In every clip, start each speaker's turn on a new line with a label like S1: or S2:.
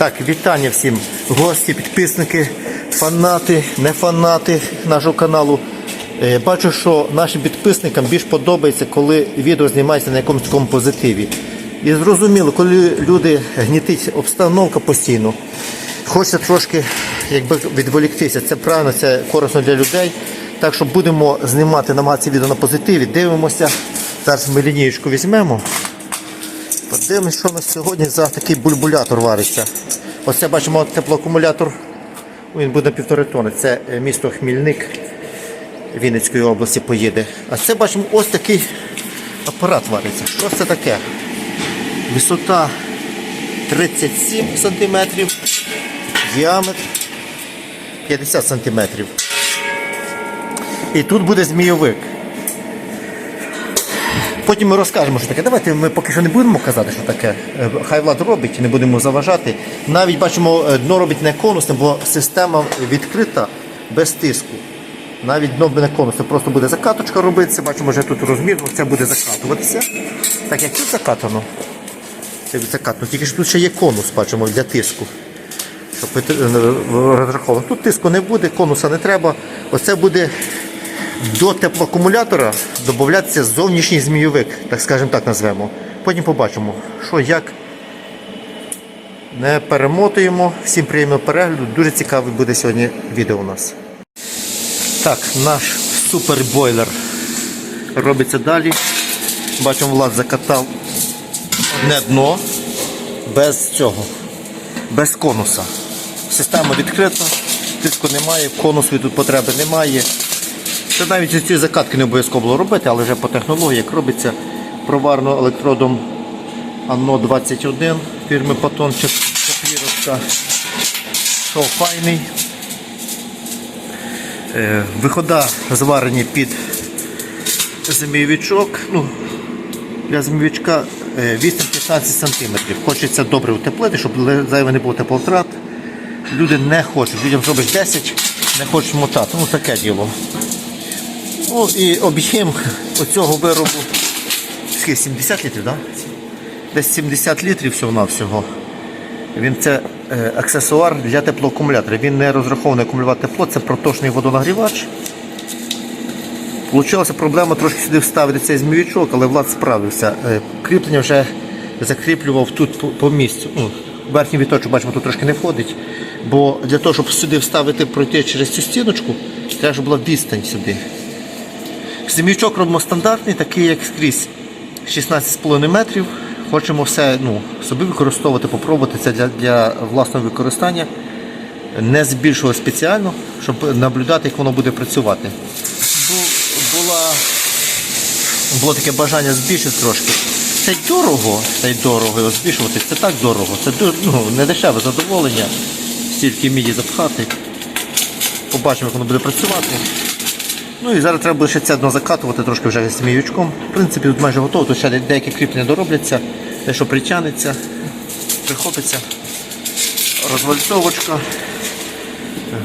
S1: Так, вітання всім гості, підписники, фанати, не фанати нашого каналу. Е, Бачу, що нашим підписникам більш подобається, коли відео знімається на якомусь такому позитиві. І зрозуміло, коли люди гнітить обстановка постійно, хочеться трошки якби, відволіктися. Це правильно, це корисно для людей. Так що будемо знімати, намагатися відео на позитиві. Дивимося. Зараз ми лінієчку візьмемо. Подивимось, що у нас сьогодні за такий бульбулятор вариться. Оце бачимо теплоакумулятор. Він буде півтори тони. Це е, місто Хмільник Вінницької області поїде. А це бачимо ось такий апарат вариться. Що це таке? Висота 37 см, діаметр 50 см. І тут буде змійовик. Потім ми розкажемо, що таке. Давайте ми поки що не будемо казати, що таке. Е, Хай влад робить, не будемо заважати. Навіть бачимо, е, дно робить не конусне, бо система відкрита без тиску. Навіть дно не конусне, просто буде закаточка робитися. Бачимо, вже тут розмір, це буде закатуватися. Так як тут закатано, це закатано. Тільки що тут ще є конус, бачимо, для тиску. Щоб е, розраховано. Тут тиску не буде, конуса не треба. Оце буде до теплоакумулятора додатися зовнішній змійовик, так скажемо так назвемо. Потім побачимо, що як. Не перемотуємо. Всім приємного перегляду. Дуже цікавий буде сьогодні відео у нас. Так, наш супербойлер робиться далі. Бачимо, Влад закатав одне дно без цього, без конуса. Система відкрита, тиску немає, конусу тут потреби немає. Це навіть ці закатки не обов'язково було робити, але вже по технології, як робиться проварно електродом Анно 21 фірми Патон четвірочка. Шов файний. Е, Вихода зварені під змійовичок. Ну, для змійовичка е, 8-15 см. Хочеться добре утеплити, щоб зайве не було теплотрат. Люди не хочуть, людям зробиш 10, не хочуть мотати. Ну таке діло. Ну і об'єм оцього виробу скільки, 70 літрів, так? Десь 70 літрів всього-навсього. Він це е, аксесуар для теплоакумулятора. Він не розрахований акумулювати тепло, це проточний водонагрівач. Получилася проблема трошки сюди вставити цей змійовичок, але Влад справився. Е, кріплення вже закріплював тут по, по місцю. Ну, верхній віточок, бачимо, тут трошки не входить. Бо для того, щоб сюди вставити, пройти через цю стіночку, треба, щоб була відстань сюди. Змійчок робимо стандартний, такий як скрізь 16,5 метрів. Хочемо все ну, собі використовувати, попробувати це для, для власного використання. Не збільшувати спеціально, щоб наблюдати, як воно буде працювати. Була, було таке бажання збільшити трошки. Це дорого, це й дорого його збільшувати, це так дорого. Це ну, не дешеве задоволення. Стільки міді запхати. Побачимо, як воно буде працювати. Ну і зараз треба буде ще це дно закатувати трошки вже зміючком. В принципі, тут майже готово, тут ще деякі кріплення доробляться, те, що притягнеться, прихопиться, розвальцовочка,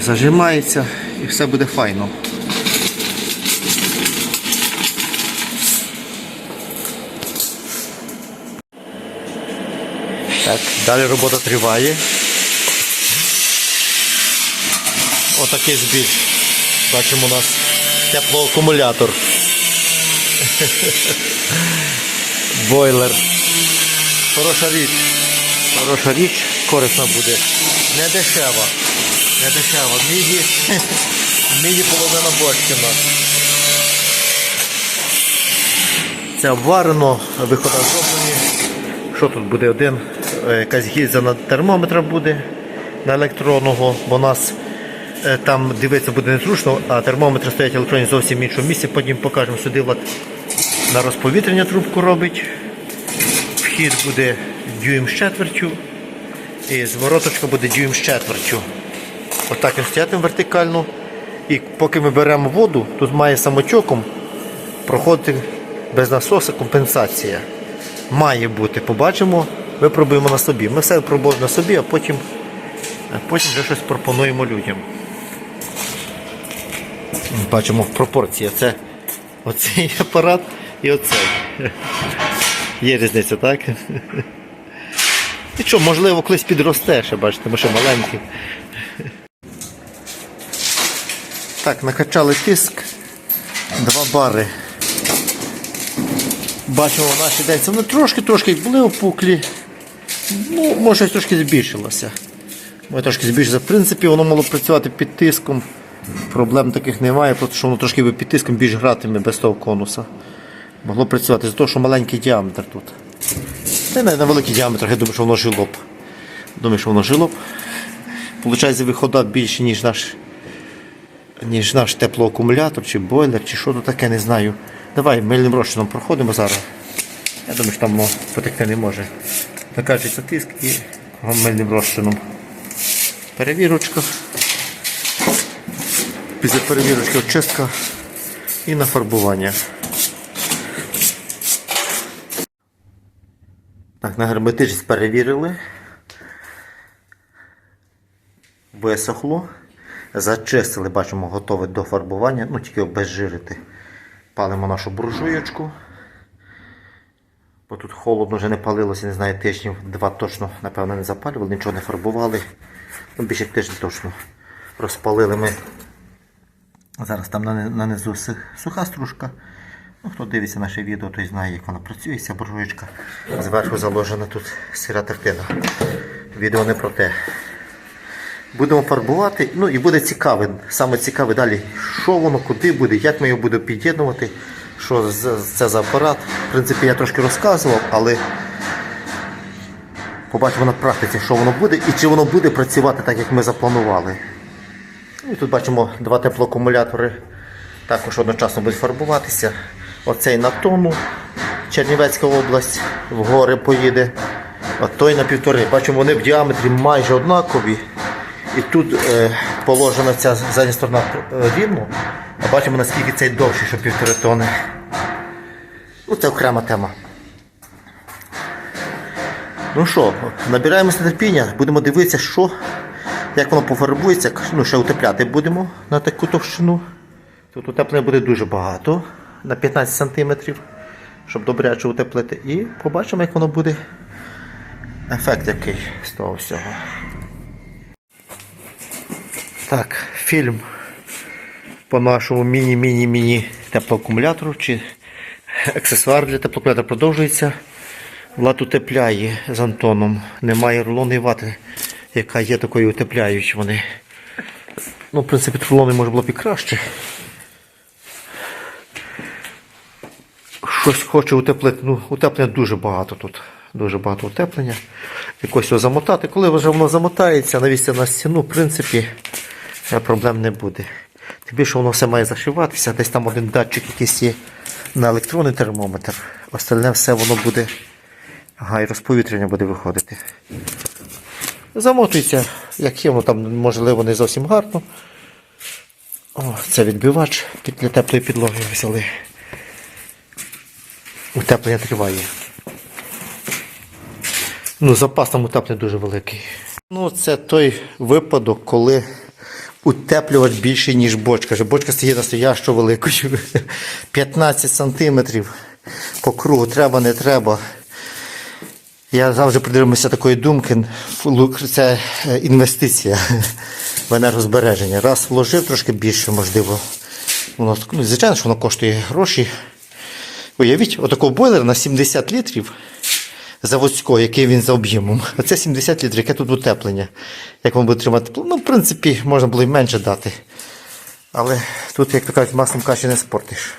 S1: зажимається і все буде файно. Так, далі робота триває. Отакий збір. Бачимо у нас теплоакумулятор. Бойлер. Хороша річ. Хороша річ, корисна буде. Не дешева. Не дешева. Міді, міді половина бочкина. Це обварено, виходи зроблені. Що тут буде? Один, е, якась гільза на термометра буде на електронного, бо у нас там дивитися буде незручно, а термометри стоять електронні зовсім в іншому місці. Потім покажемо сюди от, на розповітрення трубку робить. Вхід буде дюйм з четвертю. І звороточка буде дюйм з четвертю. Отак він стоятиме вертикально. І поки ми беремо воду, тут має самотьоком проходити без насоса компенсація. Має бути, побачимо, випробуємо на собі. Ми все пробуємо на собі, а потім, а потім вже щось пропонуємо людям. Бачимо пропорція. Це оцей апарат і оцей. Є різниця, так? І що, можливо, колись підросте, ще бачите, ми ще маленькі. Так, накачали тиск. Два бари. Бачимо наші денці. Вони трошки-трошки були опуклі. Ну, може щось трошки збільшилося. Може трошки збільшилося. В принципі, воно мало працювати під тиском. Проблем таких немає, тому що воно трошки би під тиском більш гратиме без того конуса. Могло працювати з того, що маленький діаметр тут. Та не на великий діаметр, я думаю, що воно жило б. Думаю, що воно жило б. Получається, вихода більше, ніж наш, ніж наш теплоакумулятор, чи бойлер, чи що тут таке, не знаю. Давай мильним розчином проходимо зараз. Я думаю, що там воно потекти не може. Накачується тиск і мильним розчином. Перевірочка. Після перевірочки очистка і нафарбування. Так, на герметичність перевірили. Висохло. Зачистили, бачимо, готове до фарбування, ну тільки обезжирити. Палимо нашу буржуєчку. Бо тут холодно вже не палилося, не знаю, тижнів два точно, напевно, не запалювали, нічого не фарбували. Ну, більше тиждень точно. Розпалили ми. Зараз там нанизу суха стружка. Ну, хто дивиться наше відео, той знає, як вона працює, ця буржуєчка. Зверху заложена тут сира тертина. Відео не про те. Будемо фарбувати, ну і буде цікаве. Саме цікаве далі, що воно, куди буде, як ми його будемо під'єднувати, що це за апарат. В принципі, я трошки розказував, але побачимо на практиці, що воно буде і чи воно буде працювати так, як ми запланували. І тут бачимо два теплоакумулятори. Також одночасно будуть фарбуватися. Оцей на тонну, Чернівецька область, в гори поїде. А той на півтори. Бачимо, вони в діаметрі майже однакові. І тут е, положена ця задня сторона е, рівно, а бачимо наскільки цей довший, що півтори тони. Ну, це окрема тема. Ну що, набираємося терпіння, будемо дивитися, що, як воно пофарбується. Ну, ще утепляти будемо на таку товщину. Тут утеплення буде дуже багато, на 15 см, щоб добряче утеплити. І побачимо, як воно буде. Ефект який з того всього. Так, фільм по нашому міні-міні-міні теплоакумулятору чи аксесуар для теплоакумулятора продовжується. Влад утепляє з Антоном. Немає рулонної вати, яка є такою утепляючою. Вони. Ну, в принципі, рулони може було б і краще. Щось хоче утеплити. Ну, утеплення дуже багато тут. Дуже багато утеплення. Якось його замотати. Коли вже воно замотається, навісся на стіну, в принципі, е, проблем не буде. Тим більше воно все має зашиватися. Десь там один датчик якийсь є на електронний термометр. Остальне все воно буде. Ага, і розповітряння буде виходити. Замотується, як є, там можливо не зовсім гарно. О, це відбивач для теплої підлоги взяли. Утеплення триває. Ну, запас там утеплення дуже великий. Ну, це той випадок, коли утеплювач більший, ніж бочка. Бочка стає настоящо великою. 15 сантиметрів по кругу треба, не треба. Я завжди придержуюся такої думки. Це е, інвестиція в енергозбереження. Раз вложив трошки більше, можливо. Воно, звичайно, що воно коштує гроші. Уявіть, отакого бойлера на 70 літрів заводського, який він за об'ємом. Оце 70 літрів, яке тут утеплення. Як воно буде тримати тепло? Ну, в принципі, можна було і менше дати. Але тут, як то кажуть, маслом каші не спортиш.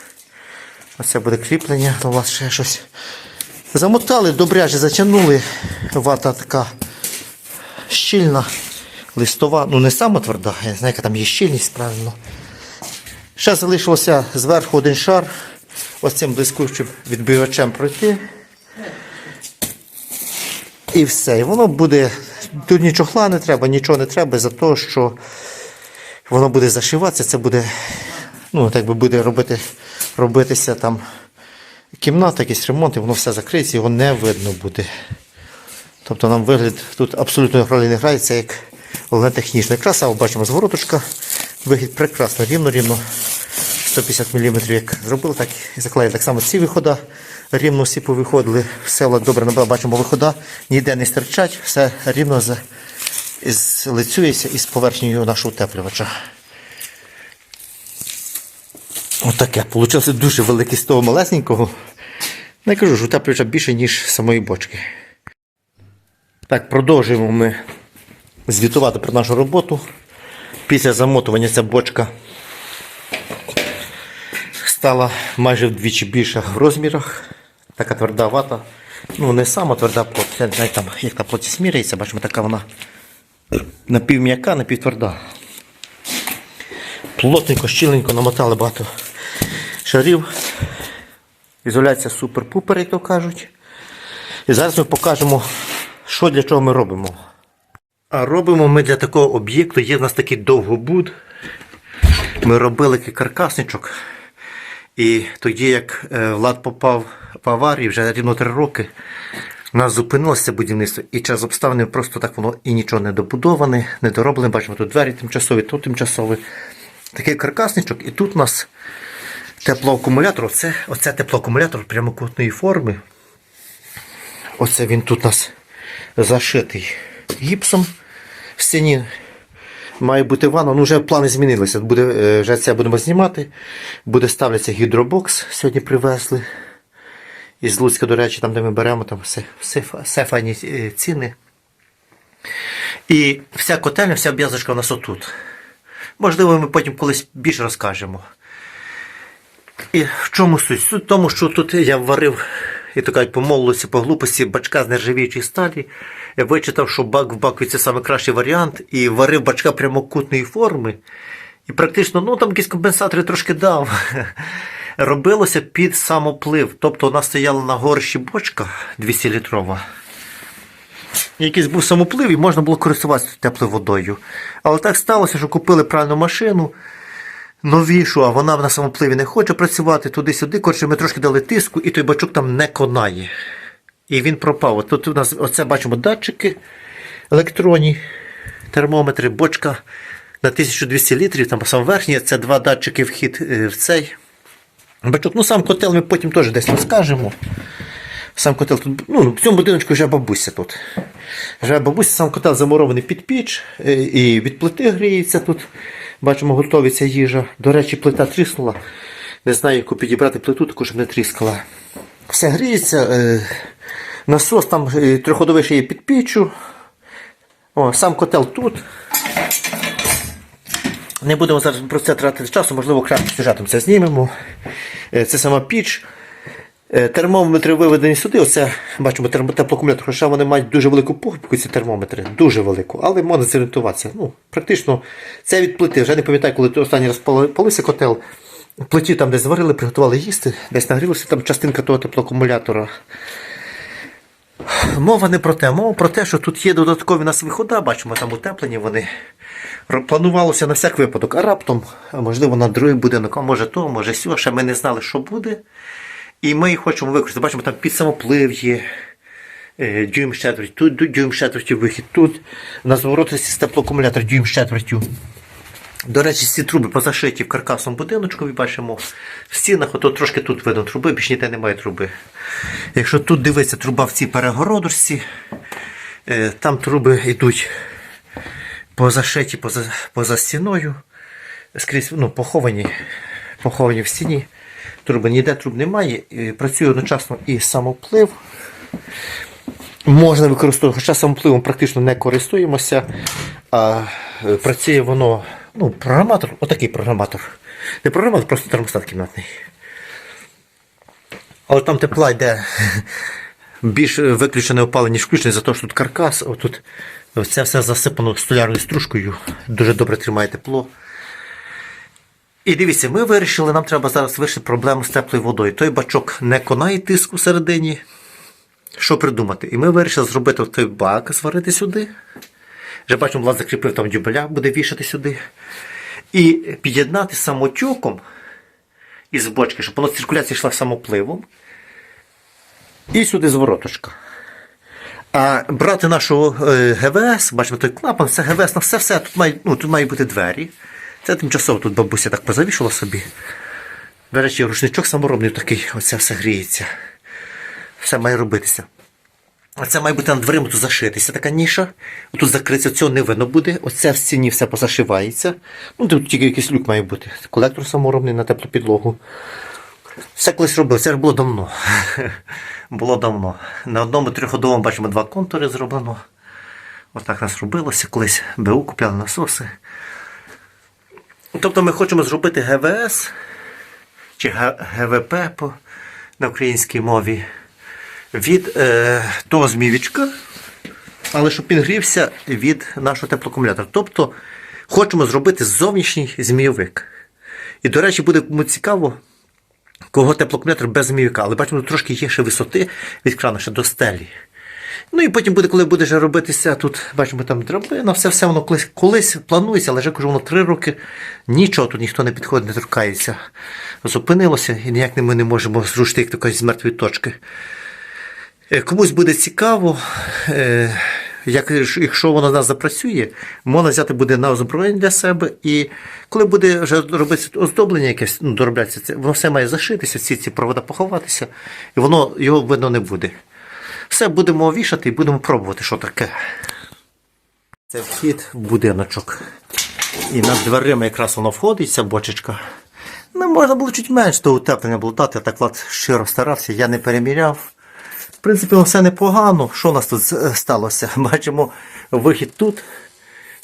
S1: Оце буде кріплення, то у вас ще щось. Замотали, добряже затягнули. Вата така щільна, листова, ну не сама тверда, я не знаю, яка там є щільність правильно. Ще залишилося зверху один шар. Ось цим блискучим відбивачем пройти. І все. І воно буде. Тут ні чохла не треба, нічого не треба, за те, що воно буде зашиватися, це буде, ну, так би буде робити, робитися там кімната, якийсь ремонт, і воно все закриється, його не видно буде. Тобто нам вигляд тут абсолютно ролі не грає, це як головне технічна краса. Бачимо звороточка. Вихід прекрасно, рівно, рівно. 150 мм як зробили, так і заклеїли. Так само ці виходи Рівно всі повиходили, все добре набрав, бачимо вихода, ніде не стирчать, все рівно за, злицюється із поверхнею нашого утеплювача. Отаке. Получився дуже великий з того малесенького. Не кажу, що утеплювача більше, ніж самої бочки. Так, продовжуємо ми звітувати про нашу роботу. Після замотування ця бочка стала майже вдвічі більша в розмірах. Така тверда вата. Ну, не сама тверда плоть, я там, як та плоті сміряється, бачимо, така вона напівм'яка, напівтверда. Плотненько, щіленько намотали багато шарів. Ізоляція супер-пупер, як то кажуть. І зараз ми покажемо, що для чого ми робимо. А робимо ми для такого об'єкту, є в нас такий довгобуд. Ми робили такий каркасничок. І тоді, як е, Влад попав в аварію, вже рівно три роки, у нас зупинилося будівництво, і через обставини просто так воно і нічого не добудоване, не дороблене. Бачимо, тут двері тимчасові, тут тимчасові. Такий каркасничок, і тут у нас теплоакумулятор. Оце, оце теплоакумулятор прямокутної форми. Оце він тут у нас зашитий гіпсом в стіні. Має бути ванна, ну вже плани змінилися. Буде, е, вже це будемо знімати. Буде ставлятися гідробокс. Сьогодні привезли. Із Луцька, до речі, там, де ми беремо, там все, все, все файні е, ціни. І вся котельня, вся обв'язочка у нас отут. Можливо, ми потім колись більше розкажемо. І в чому суть? Суть в тому, що тут я варив, і кажуть, по молодості, по глупості, бачка з нержавіючої сталі. Я вичитав, що бак в баку це найкращий варіант, і варив бачка прямокутної форми. І практично, ну там якісь компенсатори трошки дав. Робилося під самоплив. Тобто нас стояла на горщі бочка 200-літрова. Якийсь був самоплив і можна було користуватися теплою водою. Але так сталося, що купили правильну машину новішу, а вона на самопливі не хоче працювати туди-сюди. Коротше, ми трошки дали тиску, і той бачок там не конає. І він пропав. Тут у нас оце бачимо датчики електронні, термометри, бочка на 1200 літрів, там сам верхній, це два датчики вхід е, в цей. Бачок, ну сам котел ми потім теж десь розкажемо. Сам котел тут, ну, в цьому будиночку вже бабуся тут. Вже бабуся, сам котел замурований під піч, е, і від плити гріється тут. Бачимо, готується їжа. До речі, плита тріснула. Не знаю, яку підібрати плиту, таку, щоб не тріскала. Все гріється. е, Насос там е, триходовий ще є під піччю. О, сам котел тут. Не будемо зараз про це тратити часу, можливо, краще сюжетом це знімемо. Е, Це сама піч. Е, Термометри виведені сюди. Оце бачимо теплоакумулятор, хоча вони мають дуже велику похибку, ці термометри, дуже велику, але можна зорієнтуватися. Ну, практично це від плити. Вже не пам'ятаю, коли останній раз палився котел. Плиті там десь зварили, приготували їсти, десь нагрілося там частинка того теплоакумулятора. Мова не про те, мова про те, що тут є додаткові нас виходи, бачимо, там утеплені вони. Планувалося на всяк випадок, а раптом, можливо, на другий будинок, а може то, може сьо, ще ми не знали, що буде. І ми їх хочемо використати. Бачимо, там під самоплив є, е, дюйм з тут дюйм з вихід, тут на зворотності з теплоакумулятор дюйм четвертю. До речі, ці труби позашиті в каркасному будиночку, ви бачимо в стінах, ото трошки тут видно труби, більш ніде немає труби. Якщо тут дивитися, труба в цій перегородочці, е, там труби йдуть позашиті поза, поза стіною, скрізь ну, поховані, поховані в стіні. Труби ніде труб немає. Працює одночасно і самоплив. Можна використовувати, хоча самопливом практично не користуємося, а е, працює воно, ну, програматор, отакий програматор. Не програматор, просто термостат кімнатний. Але там тепла йде більш виключене опалення, ніж включене, за те, що тут каркас, отут це все засипано столярною стружкою, дуже добре тримає тепло. І дивіться, ми вирішили, нам треба зараз вирішити проблему з теплою водою. Той бачок не конає тиск у середині. Що придумати? І ми вирішили зробити той бак, зварити сюди. Вже бачимо, Влад закріпив там дюбеля, буде вішати сюди. І під'єднати самотюком із бочки, щоб воно циркуляція йшла самопливом. І сюди звороточка. А брати нашого е, ГВС, бачимо той клапан, це ГВС на все-все. Тут має, ну, тут мають бути двері. Це тимчасово тут бабуся так позавішала собі. До речі, рушничок саморобний такий, оце все гріється. все має робитися. А це має бути над дверима тут зашитися така ніша. Тут закриться, цього не видно буде. Оце в стіні все позашивається. Ну, тут тільки якийсь люк має бути. Колектор саморобний на теплу підлогу. Все колись робив, це ж було давно. було давно. На одному трьохходовому бачимо два контури зроблено. Отак нас робилося. Колись БУ купляли насоси. Тобто ми хочемо зробити ГВС чи ГВП по, на українській мові від е, того змівічка, але щоб він грівся від нашого теплоакумулятора. Тобто хочемо зробити зовнішній змійовик. І, до речі, буде цікаво, кого теплоакумулятор без змійовика. Але бачимо, тут трошки є ще висоти від крану ще до стелі. Ну і потім буде, коли буде робитися тут, бачимо, там драбина, все, все воно колись, колись планується, але вже кажу, воно три роки нічого тут ніхто не підходить, не торкається. Зупинилося і ніяк ми не можемо зрушити як такої з мертвої точки. Е, Комусь буде цікаво, е, як, якщо воно нас запрацює, можна взяти буде на озброєння для себе. І коли буде вже робитися оздоблення якесь, ну, дороблятися, це, воно все має зашитися, всі ці провода поховатися, і воно його видно не буде. Все будемо вішати і будемо пробувати, що таке. Це вхід в будиночок. І над дверима якраз воно входить, ця бочечка. Ну, можна було чуть менше того утеплення було дати, я так Влад щиро старався, я не переміряв. В принципі, все непогано. Що у нас тут е, сталося? Бачимо вихід тут,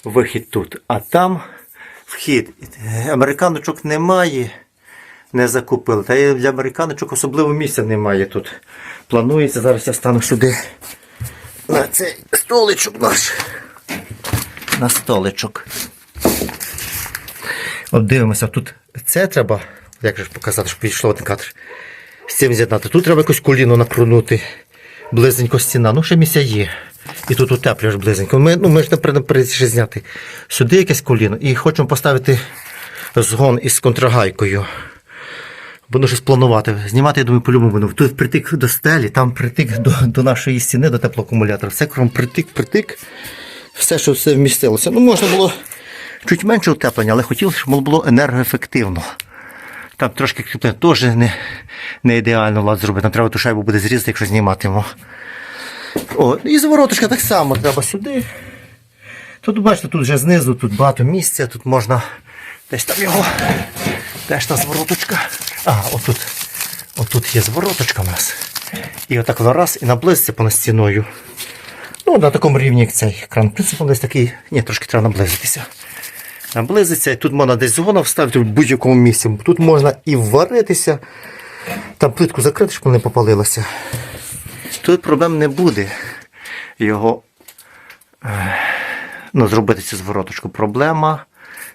S1: вихід тут, а там вхід. Американочок немає, не закупили. Та для американочок особливо місця немає тут. Планується, зараз я стану сюди на цей столичок наш. На столичок. От дивимося, тут це треба, як же показати, щоб підійшло один кадр. З цим з'єднати. Тут треба якось коліно накрунути. Близенько стіна. Ну, ще місця є. І тут утеплюєш близенько. Ми, ну, ми ж не ще зняти. Сюди якесь коліно. І хочемо поставити згон із контрагайкою. Буду щось планувати. Знімати, я думаю, по-любому буду. Тут притик до стелі, там притик до, до нашої стіни, до теплоакумулятора. Все кром притик, притик. Все, що все вмістилося. Ну, можна було чуть менше утеплення, але хотілося, щоб воно було енергоефективно. Там трошки кріплення теж не, не ідеально лад зробити. Нам треба ту шайбу буде зрізати, якщо зніматимемо. О, і завороточка так само треба сюди. Тут, бачите, тут вже знизу, тут багато місця, тут можна десь там його. Теж та звороточка. А, отут. Отут є звороточка у нас. І отак воно раз і наблизиться понад стіною. Ну, на такому рівні, як цей кран. В принципі, десь такий. Ні, трошки треба наблизитися. Наблизиться, і тут можна десь згоном вставити в будь-якому місці. Тут можна і варитися, там плитку закрити, щоб вона не попалилася. Тут проблем не буде його е, ну, зробити цю звороточку. Проблема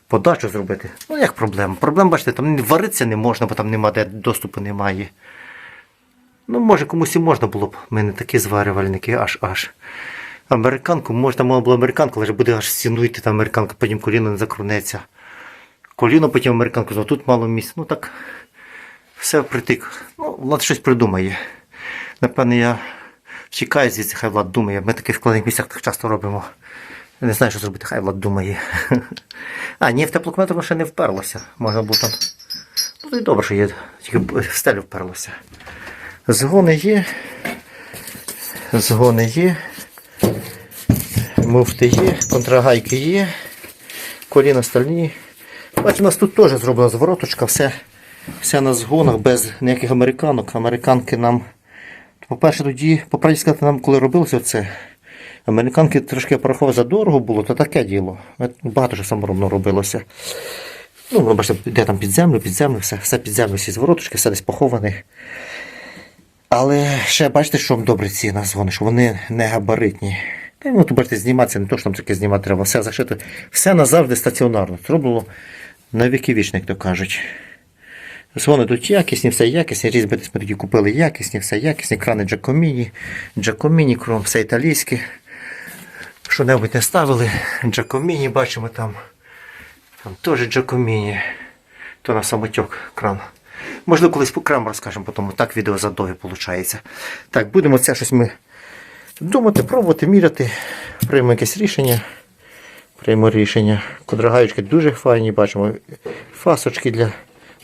S1: подачу зробити. Ну як проблема? Проблема, бачите, там варитися не можна, бо там нема де доступу немає. Ну, може, комусь і можна було б. Ми не такі зварювальники, аж аж. Американку, можна мало було американку, але ж буде аж стіну йти, там американка, потім коліно не закрунеться. Коліно, потім американку, знову тут мало місця. Ну так, все впритик. Ну, Влад щось придумає. Напевне, я чекаю звідси, хай Влад думає. Ми таких складних місцях так часто робимо. Не знаю, що зробити, хай Влад думає. А, ні, в теплокметр воно ще не вперлося. Можна було там. Ну, й добре, що є, тільки в стелю вперлося. Згони є. Згони є. Муфти є, контрагайки є. Коліна стальні. Бачите, у нас тут теж зроблена звороточка, все, все на згонах, без ніяких американок. Американки нам. По-перше, тоді, по правді сказати, нам коли робилося це, американки трошки я порахував задорого було, то таке діло. Багато що саморобно робилося. Ну, ви бачите, де там під землю, під землю, все, все під землю, всі звороточки, все десь поховане. Але ще бачите, що вам добре ці назвони, що вони не габаритні. Ну, тут бачите, зніматися, не то, що там таке знімати треба, все зашито. Все назавжди стаціонарно. Зроблено на віки вічні, як то кажуть. Вони тут якісні, все якісні, різьби десь ми тоді купили якісні, все якісні, крани Джакоміні, Джакоміні, кром, все італійське. Що небудь не ставили, Джакоміні бачимо там. Там теж Джакоміні. То на самотьок кран. Можливо, колись по крам розкажемо, потім так відео задовгі виходить. Так, будемо це щось ми думати, пробувати, міряти. Приймемо якесь рішення. Приймемо рішення. Квадрогаючки дуже файні, бачимо. Фасочки для,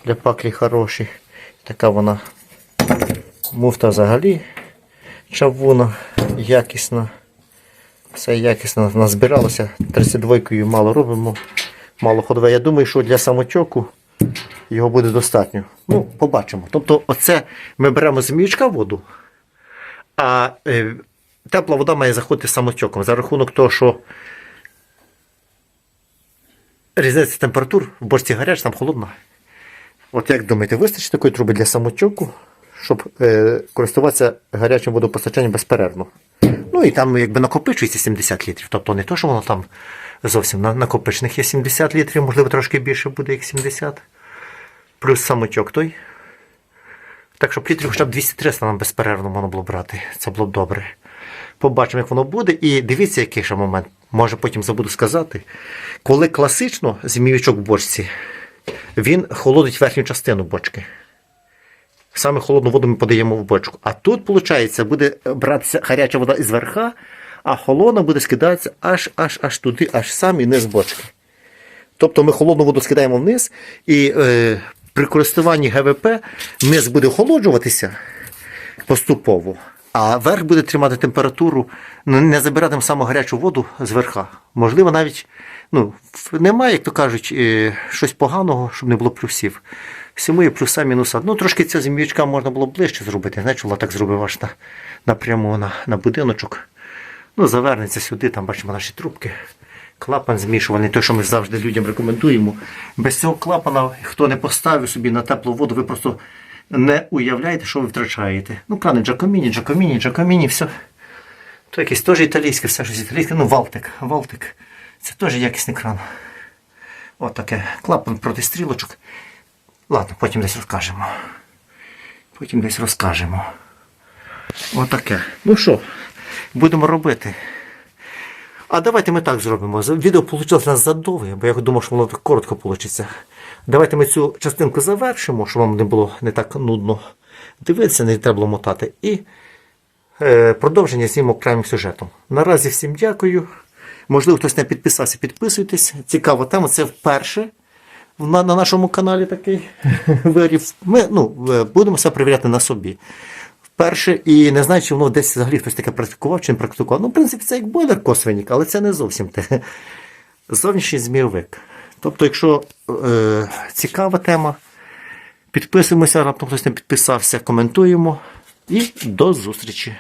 S1: для паклі хороші. Така вона муфта взагалі. Чавуна якісна. Все якісно назбиралося. 32-кою мало робимо, мало ходове. Я думаю, що для самотьоку його буде достатньо. Ну, побачимо. Тобто, оце ми беремо з мічка воду, а е, тепла вода має заходити самотьоком за рахунок того, що різниця температур в бочці гаряча, там холодна. От як думаєте, вистачить такої труби для самотьоку, щоб е, користуватися гарячим водопостачанням безперервно? Ну і там якби накопичується 70 літрів. Тобто не то, що воно там зовсім на, накопичених є 70 літрів, можливо, трошки більше буде, як 70. Плюс самотьок той. Так що літрів хоча б 200-300 нам безперервно можна було брати. Це було б добре. Побачимо, як воно буде. І дивіться, який ще момент. Може потім забуду сказати. Коли класично зміючок в бочці, він холодить верхню частину бочки. Саме холодну воду ми подаємо в бочку. А тут, виходить, буде братися гаряча вода із верха, а холодна буде скидатися аж аж аж туди, аж в самий низ бочки. Тобто ми холодну воду скидаємо вниз, і е, при користуванні ГВП низ буде охолоджуватися поступово, а верх буде тримати температуру, ну, не забиратиме саму гарячу воду з верха. Можливо, навіть ну, немає, як то кажуть, е, щось поганого, щоб не було плюсів. Всьому є плюса, мінуса. Ну, трошки цього зміючка можна було ближче зробити. Знаєш, Влад так зробив аж на, напряму на, на будиночок. Ну, завернеться сюди, там бачимо наші трубки. Клапан змішуваний, той, що ми завжди людям рекомендуємо. Без цього клапана, хто не поставив собі на теплу воду, ви просто не уявляєте, що ви втрачаєте. Ну, крани Джакоміні, Джакоміні, Джакоміні, все. То якийсь теж італійське, все щось італійське. Ну, Валтик. Валтик. Це теж якісний кран. От. Клапан проти стрілочок. Ладно, потім десь розкажемо. Потім десь розкажемо. Отаке. Ну що, будемо робити. А давайте ми так зробимо. Відео вийшло у нас задовге, бо я думав, що воно так коротко вийде. Давайте ми цю частинку завершимо, щоб вам не було не так нудно дивитися, не треба було мотати. І е, продовження знімемо окремим сюжетом. Наразі всім дякую. Можливо, хтось не підписався, підписуйтесь. Цікава тема. Це вперше на, на нашому каналі такий вирів. Ми ну, е, будемо все перевіряти на собі. Вперше і не знаю, чи воно десь взагалі хтось таке практикував чи не практикував. Ну, в принципі, це як бойлер косвенник, але це не зовсім те. Зовнішній змійовик. Тобто, якщо е, цікава тема, підписуємося, раптом хтось не підписався, коментуємо. І до зустрічі!